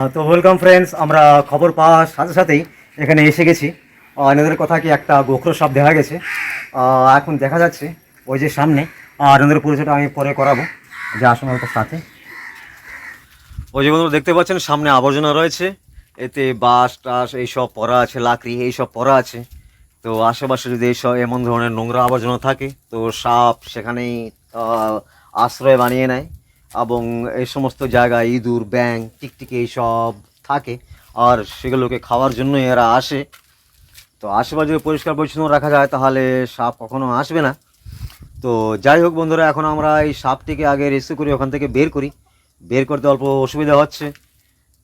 তো welcome friends আমরা খবর পাওয়ার সাথে সাথেই এখানে এসে গেছি। এনাদের কথা কি একটা গোখরো সাপ দেখা গেছে? এখন দেখা যাচ্ছে ওই যে সামনে। আর এনাদের পরিচয়টা আমি পরে করাবো, যে আসুন অল্প সাথে। ওই যে বন্ধুরা দেখতে পাচ্ছেন, সামনে আবর্জনা রয়েছে। এতে বাস টাস, এইসব পরা আছে, লাকড়ি, এইসব পরা আছে। তো আশেপাশে যদি এইসব এমন ধরনের নোংরা আবর্জনা থাকে, তো সাপ সেখানেই আশ্রয় বানিয়ে নেয়। এবং এই সমস্ত জায়গায় ইঁদুর ব্যাং টিকটিকি এইসব থাকে। আর সেগুলোকে খাওয়ার জন্য এরা আসে। তো আশেপাশে যদি পরিষ্কার পরিচ্ছন্ন রাখা যায়, তাহলে সাপ কখনো আসবে না। তো যাই হোক বন্ধুরা, এখন আমরা এই সাপটিকে আগে রেস্কিউ করি ওখান থেকে বের করি। বের করতে অল্প অসুবিধা হচ্ছে,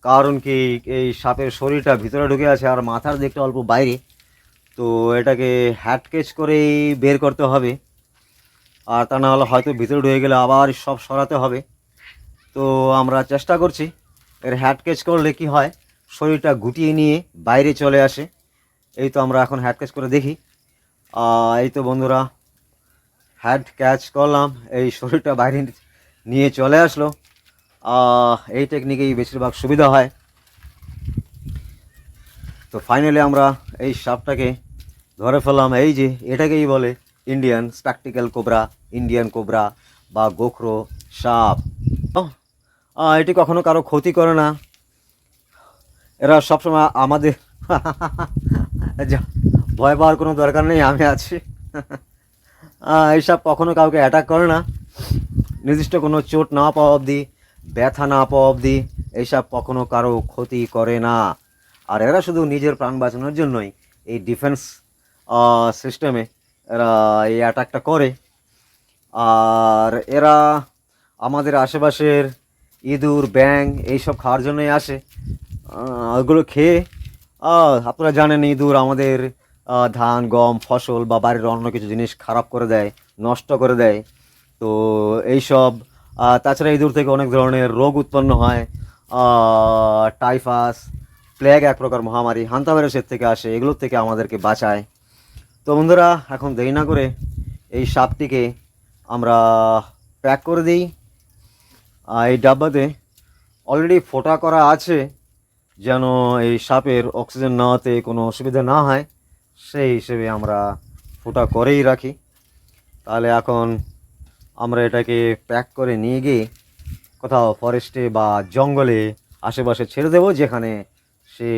কারণ কি এই সাপের শরীরটা ভিতরে ঢুকে আছে আর মাথার দিকটা অল্প বাইরে। তো এটাকে হ্যাটকেচ করেই বের করতে হবে। আর তা না হলে হয়তো ভিতরে ঢুকে গেলে আবার সব সরাতে হবে। তো আমরা চেষ্টা করছি এর হ্যাট কেচ করলে কি হয়? শরীরটা গুটিয়ে নিয়ে বাইরে চলে আসে। এই তো আমরা এখন হ্যাট ক্যাচ করে দেখি। এই তো বন্ধুরা হ্যাড ক্যাচ করলাম, এই শরীরটা বাইরে নিয়ে চলে আসলো। এই টেকনিকেই বেশিরভাগ সুবিধা হয়। তো ফাইনালি আমরা এই সাপটাকে ধরে ফেললাম। এই যে এটাকেই বলে Indian spectacled cobra Indian cobra বা গোখরো সাপ। এটি কখনো কারও ক্ষতি করে না। এরা সবসময় আমাদের ভয় পাওয়ার কোনো দরকার নেই, আমি আছি। এইসব কখনো কাউকে অ্যাটাক করে না। নির্দিষ্ট কোনো চোট না পাওয়া অবধি, ব্যথা না পাওয়া অবধি এইসব কখনো কারও ক্ষতি করে না। আর এরা শুধু নিজের প্রাণ বাঁচানোর জন্যই এই ডিফেন্স সিস্টেমে এরা এই অ্যাটাকটা করে। আর এরা আমাদের আশেপাশের ইঁদুর ব্যাং এইসব খাওয়ার জন্যই আসে। ওগুলো খেয়ে আপনারা জানেন ইঁদুর আমাদের ধান, গম, ফসল বা বাড়ির অন্য কিছু জিনিস খারাপ করে দেয়, নষ্ট করে দেয়। তো এইসব তাছাড়া ইঁদুর থেকে অনেক ধরনের রোগ উৎপন্ন হয়। টাইফাস, প্লেগ এক প্রকার মহামারী, হান্তা ভাইরাসের থেকে আসে, এগুলোর থেকে আমাদেরকে বাঁচায়। তো বন্ধুরা, এখন দেরি না করে এই সাপটিকে আমরা প্যাক করে দিই। এই ডাব্বাতে অলরেডি ফোটা করা আছে যেন এই সাপের অক্সিজেন নেওয়াতে কোনো অসুবিধা না হয়। সেই হিসেবে আমরা ফোটা করেই রাখি। তাহলে এখন আমরা এটাকে প্যাক করে নিয়ে গিয়ে কোথাও ফরেস্টে বা জঙ্গলে আশেপাশে ছেড়ে দেবো, যেখানে সে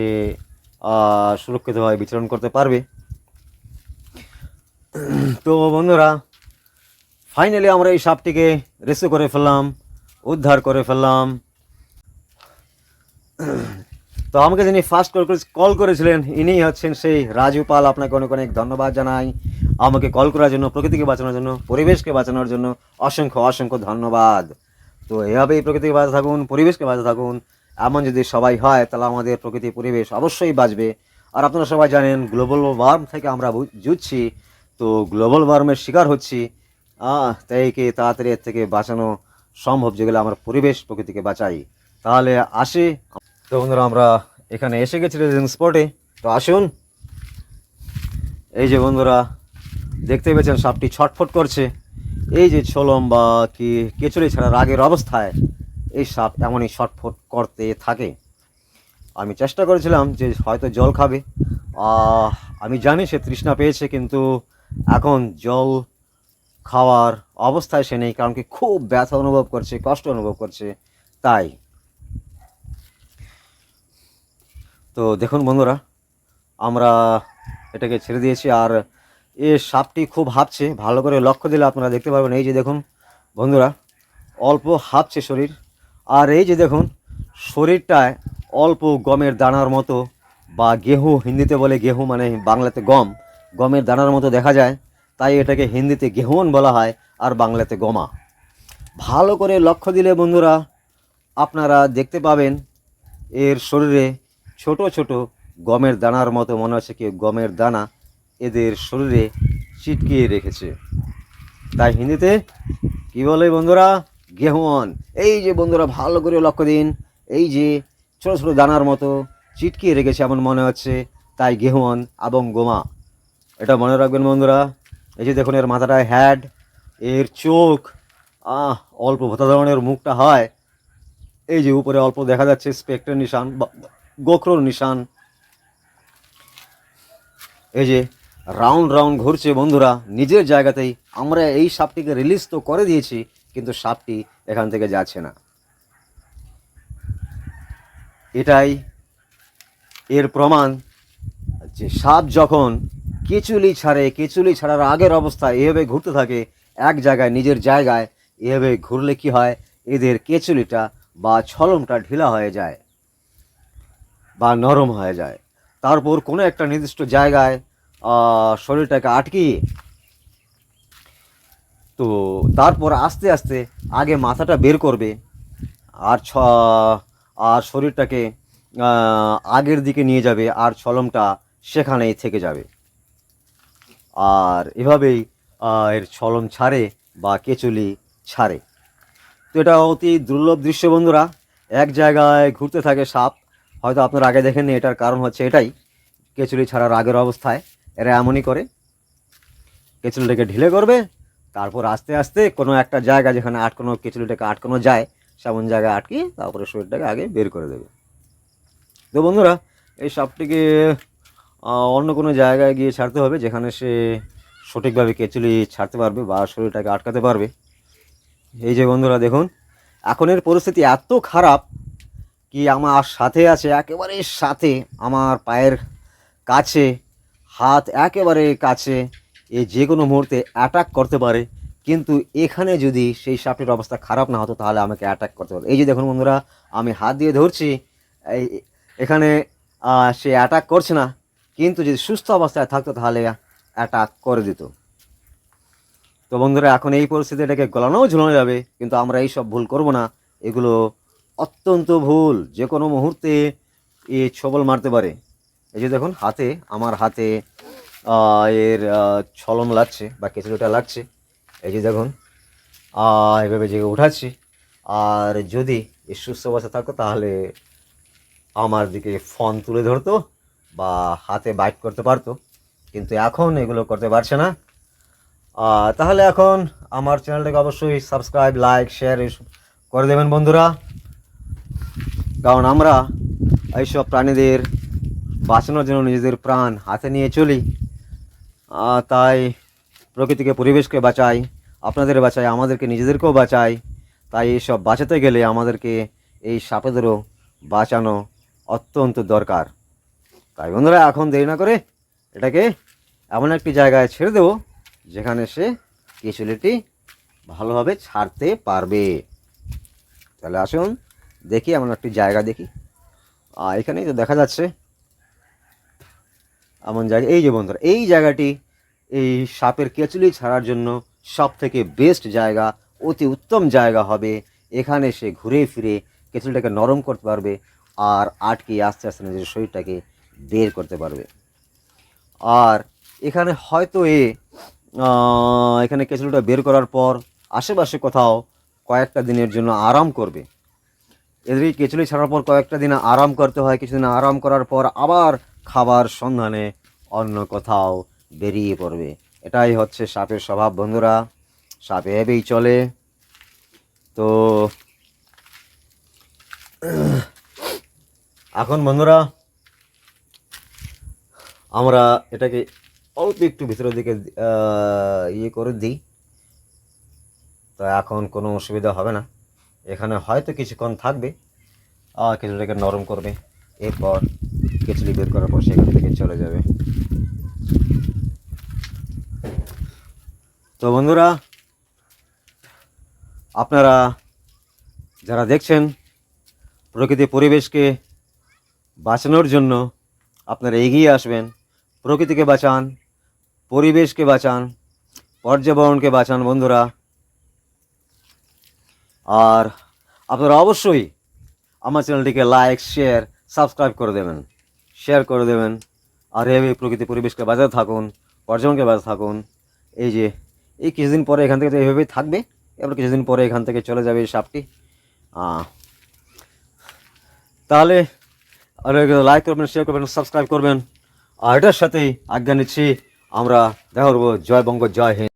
সুরক্ষিতভাবে বিচরণ করতে পারবে। তো বন্ধুরা ফাইনালি আমরা এই সাপটিকে রেস্কিউ করে ফেললাম। উদ্ধার করে ফেললাম। তো আমাকে যিনি ফার্স্ট কল কল করেছিলেন ইনি হচ্ছেন সেই রাজু পাল। আপনাকে অনেক অনেক ধন্যবাদ জানাই। আমাকে কল করার জন্য প্রকৃতিকে বাঁচানোর জন্য পরিবেশকে বাঁচানোর জন্য অসংখ্য অসংখ্য ধন্যবাদ। তো এভাবেই প্রকৃতিকে বাঁচা থাকুন পরিবেশকে বাঁচা থাকুন। এমন যদি সবাই হয় তাহলে আমাদের প্রকৃতি পরিবেশ অবশ্যই বাঁচবে। আর আপনারা সবাই জানেন গ্লোবাল ওয়ার্ম থেকে আমরা জুঝছি তো গ্লোবাল ওয়ার্মের শিকার হচ্ছি। আহ, তাই কি তাড়াতাড়ি এর থেকে বাঁচানো সম্ভব যেগুলো আমরা পরিবেশ প্রকৃতিকে বাঁচাই। তাহলে আসি। তো বন্ধুরা, আমরা এখানে এসে গেছি রেজিং স্পটে। তো আসুন। এই যে বন্ধুরা, দেখতে পেয়েছেন, সাপটি ছটফট করছে। এই যে ছোলম বা কি কেচুরি ছাড়া রাগের অবস্থায় এই সাপ এমনই ছটফট করতে থাকে। আমি চেষ্টা করেছিলাম যে হয়তো জল খাবে। আমি জানি সে তৃষ্ণা পেয়েছে, কিন্তু এখন জল খাওয়ার অবস্থায় সে নেই, কারণ কি খুব ব্যথা অনুভব করছে, কষ্ট অনুভব করছে। তাই। তো দেখুন বন্ধুরা, আমরা এটাকে ছেড়ে দিয়েছি আর এ সাপটি খুব হাঁপছে, ভালো করে লক্ষ্য দিলে আপনারা দেখতে পারবেন। এই যে দেখুন বন্ধুরা, অল্প হাঁপছে শরীর। আর এই যে দেখুন, শরীরটায় অল্প গমের দানার মতো বা গেহু, হিন্দিতে বলে গেহু মানে বাংলাতে গম। গমের দানার মতো দেখা যায়। তাই এটাকে হিন্দিতে গেহুন বলা হয় আর বাংলাতে গমা। ভালো করে লক্ষ্য দিলে বন্ধুরা, আপনারা দেখতে পাবেন এর শরীরে ছোট ছোট গমের দানার মতো মনে হচ্ছে কি গমের দানা এদের শরীরে চিটকিয়ে রেখেছে। তাই হিন্দিতে কি বলে বন্ধুরা? গেহুয়ন এই যে বন্ধুরা, ভালো করে লক্ষ্য দিন। এই যে ছোট ছোট দানার মতো চিটকিয়ে রেখেছে এমন মনে হচ্ছে। তাই গেহুয়ন এবং গোমা। এটা মনে রাখবেন বন্ধুরা এই যে দেখুন, এর মাথাটায় হ্যাড এর চোখ, আহ, অল্প ভোতা ধরনের মুখটা হয়। এই যে উপরে অল্প দেখা যাচ্ছে স্পেক্টের নিশান গোখরোর নিশান। এই যে রাউন্ড রাউন্ড ঘুরছে বন্ধুরা, নিজের জায়গাতেই। আমরা এই সাপটিকে রিলিজ তো করে দিয়েছি, কিন্তু সাপটি এখান থেকে যাচ্ছে না। এটাই এর প্রমাণ যে সাপ যখন কেচুলি ছাড়ে, কেচুলি ছাড়ার আগের অবস্থা এভাবে ঘুরতে থাকে, এক জায়গায় নিজের জায়গায় এভাবে ঘুরলে কি হয়? এদের কেচুলিটা বা ছলমটা ঢিলা হয়ে যায় বা নরম হয়ে যায়। তারপর কোনো একটা নির্দিষ্ট জায়গায় শরীরটাকে আটকিয়ে তো তারপর আস্তে আস্তে আগে মাথাটা বের করবে আর ছ, আর শরীরটাকে আগের দিকে নিয়ে যাবে আর ছলমটা সেখানেই থেকে যাবে। আর এভাবেই এর ছলম ছাড়ে বা কেচুলি ছাড়ে। তো এটা অতি দুর্লভ দৃশ্য বন্ধুরা। এক জায়গায় ঘুরতে থাকে সাপ। হয়তো আপনারা আগে দেখেননি, এটার কারণ হচ্ছে এটাই। কেচুলি ছাড়ার আগের অবস্থায় এরা এমনই করে। কেচুলিটাকে ঢিলে করবে, তারপর আস্তে আস্তে কোনো একটা জায়গা যেখানে আটকানো, কেচুলিটাকে আটকানো যায়, সেমন জায়গায় আটকিয়ে তারপরে শরীরটাকে আগে বের করে দেবে। তো বন্ধুরা, এই সাপটিকে অন্য কোনো জায়গায় গিয়ে ছাড়তে হবে যেখানে সে সঠিকভাবে কেচুলি ছাড়তে পারবে বা শরীরটাকে আটকাতে পারবে। এই যে বন্ধুরা, দেখুন, এখনের পরিস্থিতি এত খারাপ কি আমার সাথে আছে, একেবারে সাথে আমার পায়ের কাছে, হাত একেবারে কাছে, এ যে কোনো মুহূর্তে অ্যাটাক করতে পারে। কিন্তু এখানে যদি সেই সাপটির অবস্থা খারাপ না হতো, তাহলে আমাকে অ্যাটাক করতে পারে এই যে দেখুন বন্ধুরা, আমি হাত দিয়ে ধরছি এখানে সে অ্যাটাক করছে না। কিন্তু যদি সুস্থ অবস্থায় থাকতো তাহলে অ্যাটাক করে দিত। তো বন্ধুরা, এখন এই পরিস্থিতি এটাকে গলানোও ঝুলানো যাবে, কিন্তু আমরা এই সব ভুল করব না। এগুলো অত্যন্ত ভুল যে কোনো মুহূর্তে এ ছবল মারতে পারে। এই যে দেখুন, হাতে, আমার হাতে এর ছলম লাগছে বা কেঁচুলিটা লাগছে। এই যে দেখুন এভাবে জেগে উঠাচ্ছি। আর যদি এ সুস্থ অবস্থা থাকতো তাহলে আমার দিকে ফোন তুলে ধরতো। বা হাতে বাইট করতে পারতো, কিন্তু এখন এগুলো করতে পারছে না। তাহলে এখন আমার চ্যানেলটাকে অবশ্যই সাবস্ক্রাইব লাইক শেয়ার এইসব করে দেবেন বন্ধুরা। কারণ আমরা এইসব প্রাণীদের বাঁচানোর জন্য নিজেদের প্রাণ হাতে নিয়ে চলি। তাই প্রকৃতিকে, পরিবেশকে বাঁচাই, আপনাদের বাঁচাই, আমাদেরকে নিজেদেরকেও বাঁচাই। তাই এইসব বাঁচাতে গেলে আমাদেরকে এই সাপেদেরও বাঁচানো অত্যন্ত দরকার। তাই বন্ধুরা, এখন দেরি না করে এটাকে এমন একটি জায়গায় ছেড়ে দেবো, যেখানে সে কেঁচুলিটি ভালোভাবে ছাড়তে পারবে। তাহলে আসুন দেখি, এমন একটি জায়গা দেখি। আর এখানেই তো দেখা যাচ্ছে। এমন জায়গা, এই যে বন্ধুরা, এই জায়গাটি এই সাপের কেঁচুলি ছাড়ার জন্য সব থেকে বেস্ট জায়গা, অতি উত্তম জায়গা হবে। এখানে সে ঘুরে ফিরে কেঁচুলিটাকে নরম করতে পারবে আর আটকে আস্তে আস্তে নিজের শরীরটাকে বের করতে পারবে। আর এখানে হয়তো এ এখানে কেঁচুলিটা বের করার পর আশেপাশে কোথাও কয়েকটা দিনের জন্য আরাম করবে। এদের কেঁচুলি ছাড়ার পর কয়েকটা দিন আরাম করতে হয়, কিছুদিন আরাম করার পর আবার খাবার সন্ধানে অন্য কোথাও বেরিয়ে পড়বে। এটাই হচ্ছে সাপের স্বভাব, বন্ধুরা। সাপ এভাবেই চলে। তো এখন বন্ধুরা আমরা এটাকে অল্প একটু ভিতরের দিকে ইয়ে করে দিই। তো এখন কোনো অসুবিধা হবে না। এখানে হয়তো কিছুক্ষণ থাকবে আর কিছুটাকে নরম করবে। এরপর কেচুলি বের করার পর সেখান থেকে চলে যাবে। তো বন্ধুরা, আপনারা যারা দেখছেন প্রকৃতি পরিবেশকে বাঁচানোর জন্য আপনারা এগিয়ে আসবেন। প্রকৃতিকে বাঁচান, পরিবেশকে বাঁচান, পর্যাবরণকে বাঁচান, বন্ধুরা। আর আপনারা অবশ্যই আমার চ্যানেলটিকে লাইক, শেয়ার, সাবস্ক্রাইব করে দেবেন। শেয়ার করে দেবেন। আর এভাবে প্রকৃতি পরিবেশকে বাঁচাতে থাকুন পর্যটনকে বাঁচাতে থাকুন। এই যে, এই কিছুদিন পরে এখান থেকে তো এইভাবেই থাকবে। এবার কিছুদিন পরে এখান থেকে চলে যাবে এই সাপটি। তাহলে আর লাইক করবেন, শেয়ার করবেন, সাবস্ক্রাইব করবেন। আর এটার সাথেই আজ্ঞা নিচ্ছি। আমরা দেখা করব জয় বঙ্গ জয় হিন্দ।